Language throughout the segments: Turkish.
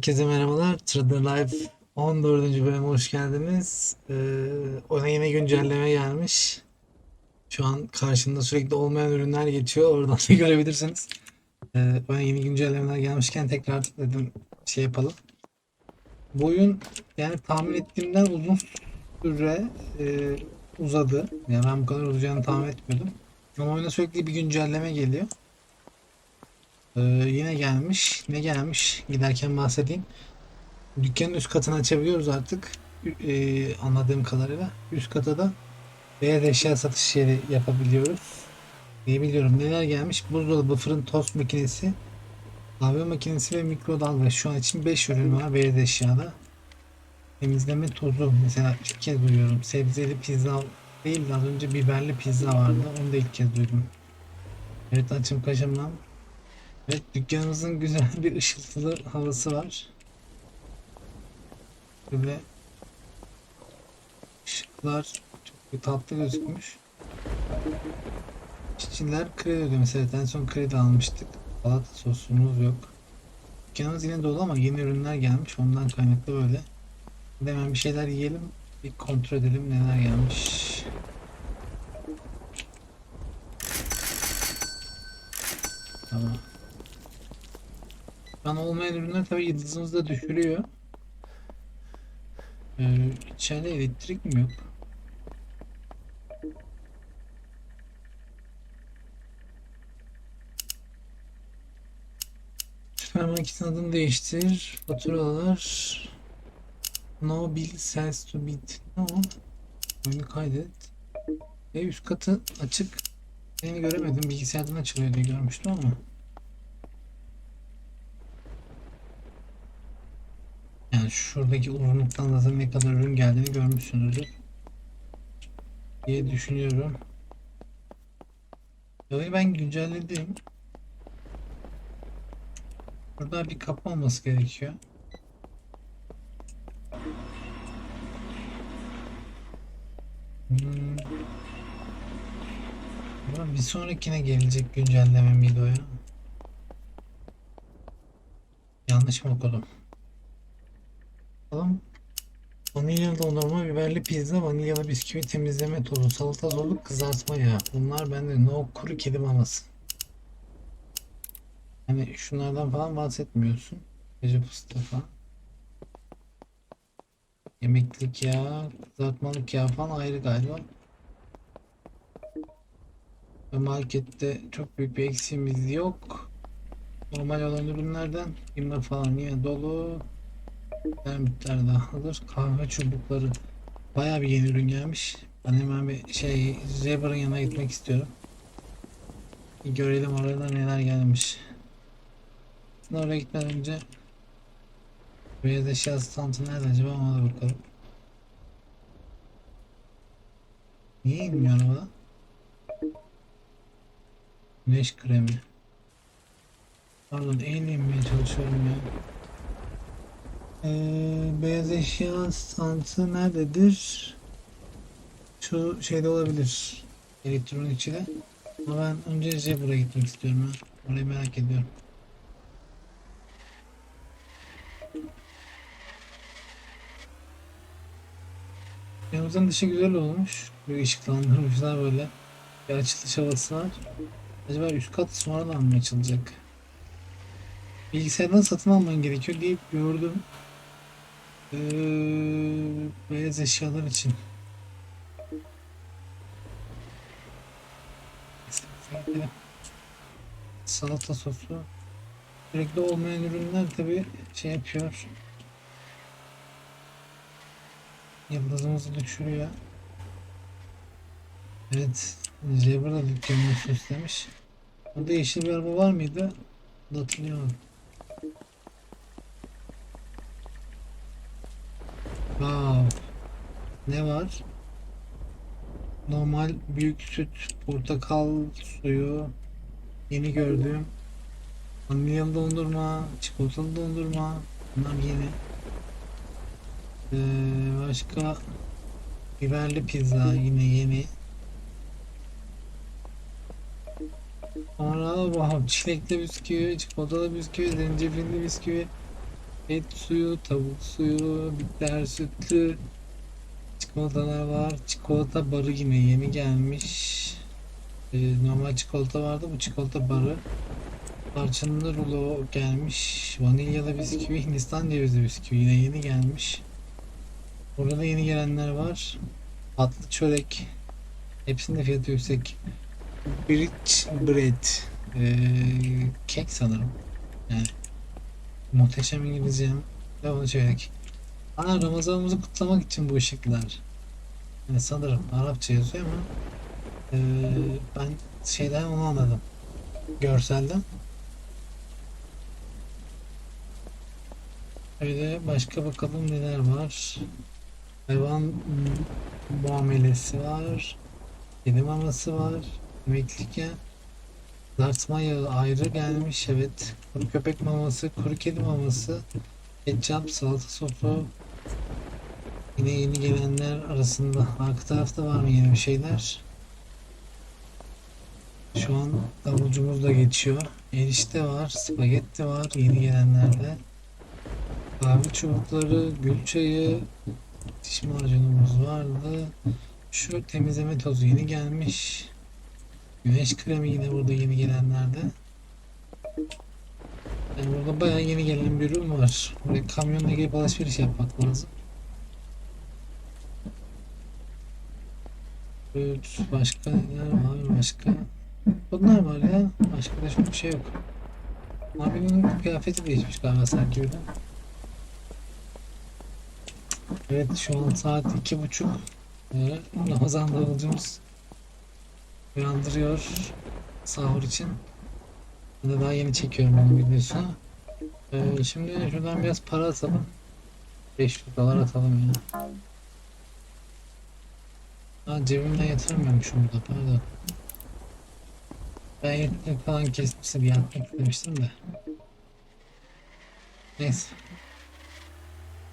Herkese merhabalar. Trader Live 14. bölüme hoş geldiniz. Ee, oyuna yine güncelleme gelmiş. Şu an karşımda sürekli olmayan ürünler geçiyor. Oradan da görebilirsiniz. Ee, oyuna yeni güncellemeler gelmişken tekrar dedim şey yapalım. Bu oyun yani tahmin ettiğimden uzun süre e, uzadı. Yani ben bu kadar uzayacağını tahmin etmiyordum. Ama oyuna sürekli bir güncelleme geliyor. Ee, yine gelmiş. Ne gelmiş? Giderken bahsedeyim. Dükkanın üst katını açabiliyoruz artık. Ee, anladığım kadarıyla. Üst kata da beyaz eşya satış yeri yapabiliyoruz. diye biliyorum. Neler gelmiş? Buzdolabı, fırın, tost makinesi, kahve makinesi ve mikrodalga. Şu an için 5 ürün var beyaz eşyada. Temizleme tozu. Mesela ilk kez duyuyorum. Sebzeli pizza değil de az önce biberli pizza vardı. Onu da ilk kez duydum. Evet açım kaşımdan. Evet dükkanımızın güzel bir ışıltılı havası var. Böyle ışıklar çok tatlı gözükmüş. İşçiler kredi ödemesi. Evet en son kredi almıştık. Salata sosumuz yok. Dükkanımız yine dolu ama yeni ürünler gelmiş. Ondan kaynaklı böyle. Hadi Hemen bir şeyler yiyelim. Bir kontrol edelim neler gelmiş. Tamam. An olmayan ürünler tabii yıldızımızı da düşürüyor. Ee, içeride elektrik mi yok? Süpermarketin adını değiştir. Faturalar. No bill sells to bid. Ne o? Oyunu kaydet. E üst katı açık. Seni göremedim. Bilgisayardan açılıyor diye görmüştüm ama. Yani şuradaki uzunluktan zaten ne kadar ürün geldiğini görmüşsünüzdür. diye düşünüyorum. Yalayı ben güncelledim. Burada bir kapı olması gerekiyor. Hmm. Bir sonrakine gelecek güncelleme miydi o ya? Yanlış mı okudum? Bakalım. Vanilyalı dondurma, biberli pizza, vanilyalı bisküvi, temizleme tozu, salata dolu, kızartma yağı. Bunlar bende no kuru kedi maması. Hani şunlardan falan bahsetmiyorsun. Gece fıstığı falan. Yemeklik yağ, kızartmalık yağ falan ayrı galiba. Ve markette çok büyük bir eksiğimiz yok. Normal olan ürünlerden kimler falan yine dolu. Termitler daha hazır. Kahve çubukları. Bayağı bir yeni ürün gelmiş. Ben hemen bir şey Zebra'nın yanına gitmek istiyorum. Bir görelim orada neler gelmiş. Aslında oraya gitmeden önce Beyaz eşya standı nerede acaba ona da bakalım. Niye inmiyor araba? Güneş kremi. Pardon eğile inmeye çalışıyorum ya. Ee, beyaz eşya standı nerededir? Şu şeyde olabilir. Elektronik içinde. Ama ben önce Zebra'ya gitmek istiyorum ha. Orayı merak ediyorum. Yanımızın dışı güzel olmuş. Böyle ışıklandırmışlar böyle. Bir açılış havası var. Acaba üst kat sonradan mı açılacak? Bilgisayardan satın alman gerekiyor diye gördüm. Ee, beyaz eşyalar için. Salata sosu. Sürekli olmayan ürünler tabi şey yapıyor. Yıldızımızı düşürüyor. Evet. Zebra dükkanını süslemiş. Burada yeşil bir araba var mıydı? Hatırlıyorum. Wow. Ne var? Normal büyük süt, portakal suyu, yeni gördüğüm vanilyalı dondurma, çikolatalı dondurma, bunlar yeni. Ee, başka biberli pizza yine yeni. Sonra wow, çilekli bisküvi, çikolatalı bisküvi, zencefilli bisküvi, Et suyu, tavuk suyu, bitter sütlü çikolatalar var. Çikolata barı yine yeni gelmiş. Ee, normal çikolata vardı. Bu çikolata barı. Tarçınlı rulo gelmiş. Vanilyalı bisküvi, Hindistan cevizi bisküvi yine yeni gelmiş. Burada da yeni gelenler var. Tatlı çörek. Hepsinin fiyatı yüksek. Bridge bread. Ee, kek sanırım. Yani muhteşem İngilizcem. Ve bunu çörek. Aa Ramazanımızı kutlamak için bu ışıklar. Yani sanırım Arapça yazıyor ama ee, ben şeyden onu anladım. Görselden. Öyle başka bakalım neler var. Hayvan muamelesi var. Kedi maması var. Emekliken kızartma yağı ayrı gelmiş. Evet. Kuru köpek maması, kuru kedi maması, ketçap, salata sosu. Yine yeni gelenler arasında. Arka tarafta var mı yeni bir şeyler? Şu an davulcumuz da geçiyor. Erişte var, spagetti var yeni gelenlerde. Kahve çubukları, gül çayı, diş macunumuz vardı. Şu temizleme tozu yeni gelmiş. Güneş kremi yine burada yeni gelenlerde. Yani burada bayağı yeni gelen bir ürün var. Buraya kamyonla gelip alışveriş yapmak lazım. Evet, başka neler var başka? Bunlar var ya. Başka da çok bir şey yok. Abinin kıyafeti değişmiş galiba sanki öyle. Evet şu an saat iki buçuk. Ee, Ramazan davulcumuz uyandırıyor sahur için. De daha yeni çekiyorum onun videosunu. Ee, şimdi şuradan biraz para atalım. 500 dolar atalım ya. Ha cebimden yatırmıyormuşum burada pardon. Ben yatırım falan kesmiştim yatmak istemiştim de. Neyse.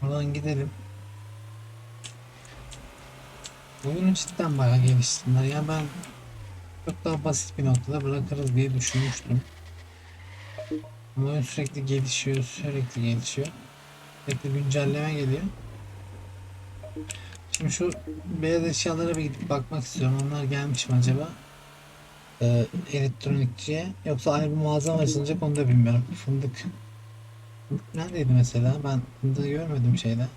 Buradan gidelim. Oyunu cidden bayağı geliştirdiler. Ya ben çok daha basit bir noktada bırakırız diye düşünmüştüm. Ama oyun sürekli gelişiyor, sürekli gelişiyor. Sürekli güncelleme geliyor. Şimdi şu beyaz eşyalara bir gidip bakmak istiyorum. Onlar gelmiş mi acaba? Ee, elektronikçiye. Yoksa ayrı bir mağaza mı açılacak onu da bilmiyorum. Fındık. Fındık neredeydi mesela? Ben fındığı görmedim şeyde.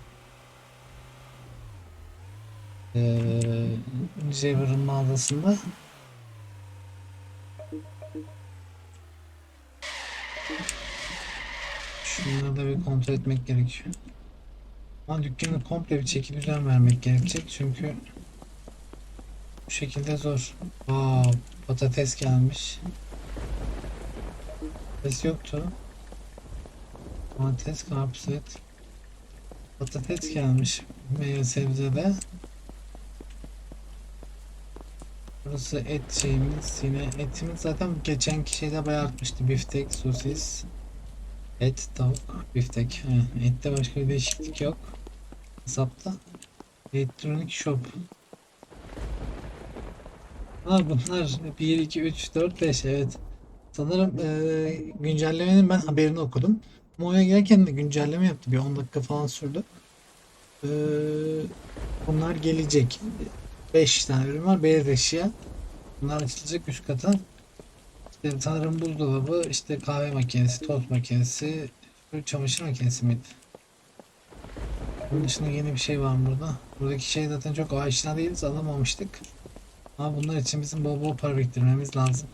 Ee, Jabber'ın mağazasında. Şunları da bir kontrol etmek gerekiyor. Ama dükkanı komple bir çeki düzen vermek gerekecek çünkü bu şekilde zor. Aa, patates gelmiş. Patates yoktu. Patates, karpuz, et. Patates gelmiş meyve sebzede. Burası et şeyimiz yine etimiz zaten geçenki şeyde bayağı artmıştı biftek sosis et tavuk biftek. He, ette başka bir değişiklik yok. Hesapta elektronik shop. Ha bunlar 1 2 3 4 5 evet. Sanırım e, güncellemenin ben haberini okudum. Moya gelirken de güncelleme yaptı. Bir 10 dakika falan sürdü. E, bunlar gelecek. 5 tane ürün var. Beyaz eşya. Bunlar açılacak üst kata. İşte sanırım buzdolabı, işte kahve makinesi, tost makinesi, çamaşır makinesi miydi? Bunun dışında yeni bir şey var mı burada? Buradaki şey zaten çok aşina değiliz, alamamıştık. Ama bunlar için bizim bol bol para biriktirmemiz lazım.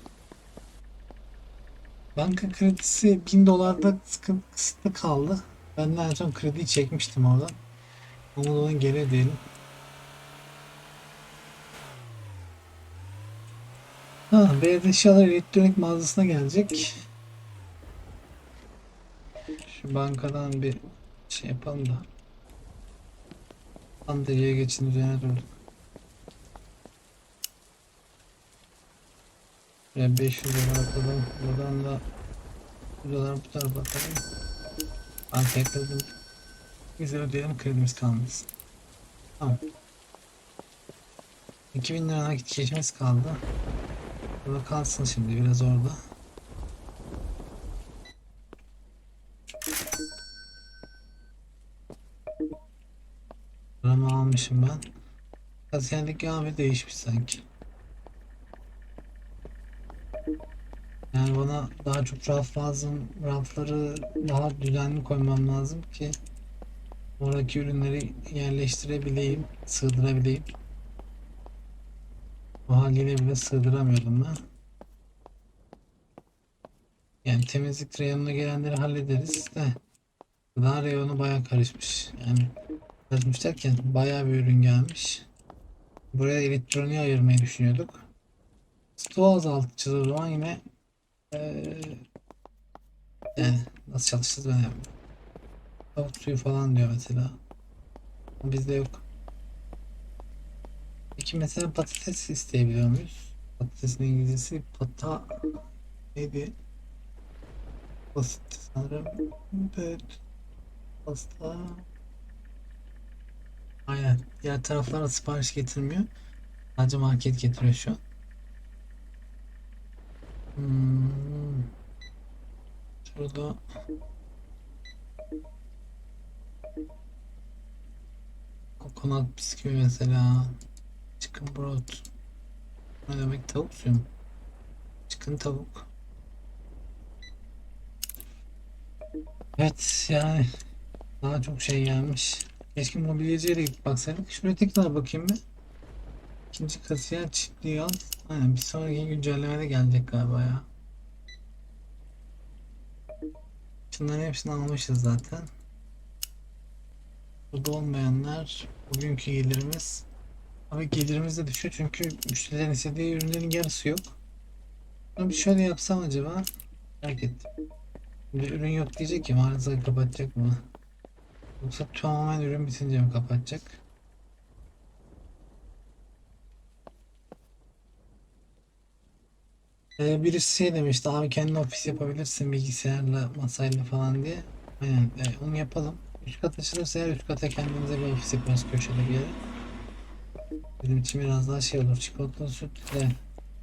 Banka kredisi 1000 dolarda sıkıntı kısıtlı kaldı. Ben de en son krediyi çekmiştim oradan. Ama onun geri diyelim. Ha, beyaz eşyalar elektronik mağazasına gelecek. Şu bankadan bir şey yapalım da. Sandalyeye geçin üzerine durduk. Buraya 500 lira atalım. Buradan da buradan bu tarafa atalım. Bankaya kredi. Bize ödeyelim kredimiz kalmasın. Tamam. 2000 lira nakit geçmesi kaldı. Burada kalsın şimdi biraz orada. Paramı almışım ben. Biraz abi değişmiş sanki. Yani bana daha çok raf lazım. Rafları daha düzenli koymam lazım ki oradaki ürünleri yerleştirebileyim, sığdırabileyim. O haliyle bile sığdıramıyordum ben. Yani temizlik reyonuna gelenleri hallederiz de gıda reyonu baya karışmış. Yani karışmış derken baya bir ürün gelmiş. Buraya elektroniği ayırmayı düşünüyorduk. Stoğu azaltacağız o zaman yine eee, yani nasıl çalışacağız ben yapmıyorum. Tavuk suyu falan diyor mesela. Bizde yok. Peki mesela patates isteyebiliyor muyuz? Patatesin İngilizcesi pata neydi? Basit sanırım. Evet. Pasta. Aynen. Diğer taraflara sipariş getirmiyor. Sadece market getiriyor şu an. Hmm. Şurada kokonat bisküvi mesela. Chicken broth. Ne demek tavuk suyu? Chicken tavuk. Evet yani daha çok şey gelmiş. Keşke mobilyacıya da gidip baksaydık. Şuraya tekrar bakayım bir. İkinci kasiyer çiftliği al. Aynen bir sonraki güncellemede gelecek galiba ya. Şunların hepsini almışız zaten. Burada olmayanlar bugünkü gelirimiz. Abi gelirimiz de düşüyor çünkü müşterilerin istediği ürünlerin yarısı yok. Bir şöyle yapsam acaba? Merak ettim. Şimdi ürün yok diyecek ki mağazayı kapatacak mı? Yoksa tamamen ürün bitince mi kapatacak? Ee, birisi şey demişti abi kendi ofis yapabilirsin bilgisayarla masayla falan diye. Aynen e, onu yapalım. Üst kat açılırsa eğer üst kata kendimize bir ofis yaparız köşede bir yere. Benim için biraz daha şey olur. Çikolatalı süt de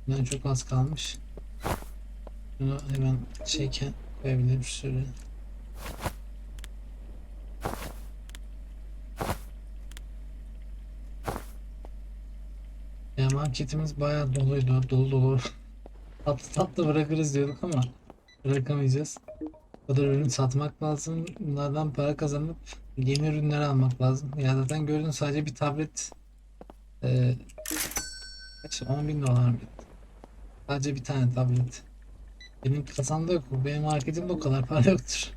bundan çok az kalmış. Bunu hemen şeyken koyabilirim şöyle. Ya marketimiz bayağı doluydu. Dolu dolu. Tatlı tatlı bırakırız diyorduk ama bırakamayacağız. O kadar ürün satmak lazım. Bunlardan para kazanıp yeni ürünler almak lazım. Ya zaten gördün sadece bir tablet e, kaç 10 bin dolar mı? Sadece bir tane tablet. Benim kasamda yok. Benim marketimde o kadar para yoktur.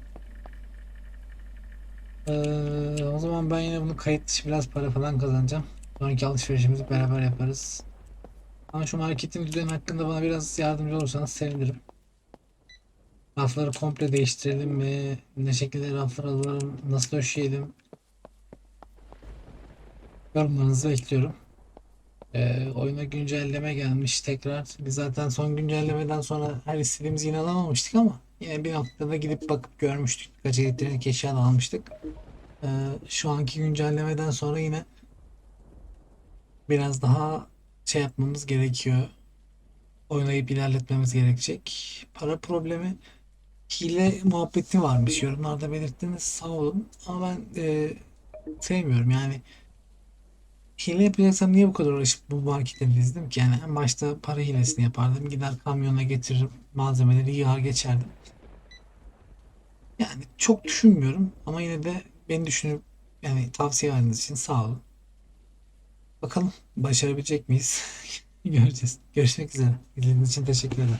Ee, o zaman ben yine bunu kayıt dışı biraz para falan kazanacağım. Sonraki alışverişimizi beraber yaparız. Ama şu marketin düzeni hakkında bana biraz yardımcı olursanız sevinirim. Rafları komple değiştirelim mi? Ne şekilde raflar alalım? Nasıl döşeyelim? Yorumlarınızı bekliyorum. Ee, oyuna güncelleme gelmiş tekrar. Biz zaten son güncellemeden sonra her istediğimizi yine alamamıştık ama yine bir noktada gidip bakıp görmüştük. Birkaç elektronik eşya da almıştık. Ee, şu anki güncellemeden sonra yine biraz daha şey yapmamız gerekiyor. Oynayıp ilerletmemiz gerekecek. Para problemi hile muhabbeti varmış. Yorumlarda belirttiniz. Sağ olun. Ama ben e, sevmiyorum yani. Hile yapacaksam niye bu kadar uğraşıp bu markete dizdim ki? Yani en başta para hilesini yapardım. Gider kamyona getiririm. Malzemeleri yığar geçerdim. Yani çok düşünmüyorum ama yine de beni düşünüp yani tavsiye verdiğiniz için sağ olun. Bakalım başarabilecek miyiz? Göreceğiz. Görüşmek üzere. İzlediğiniz için teşekkür ederim.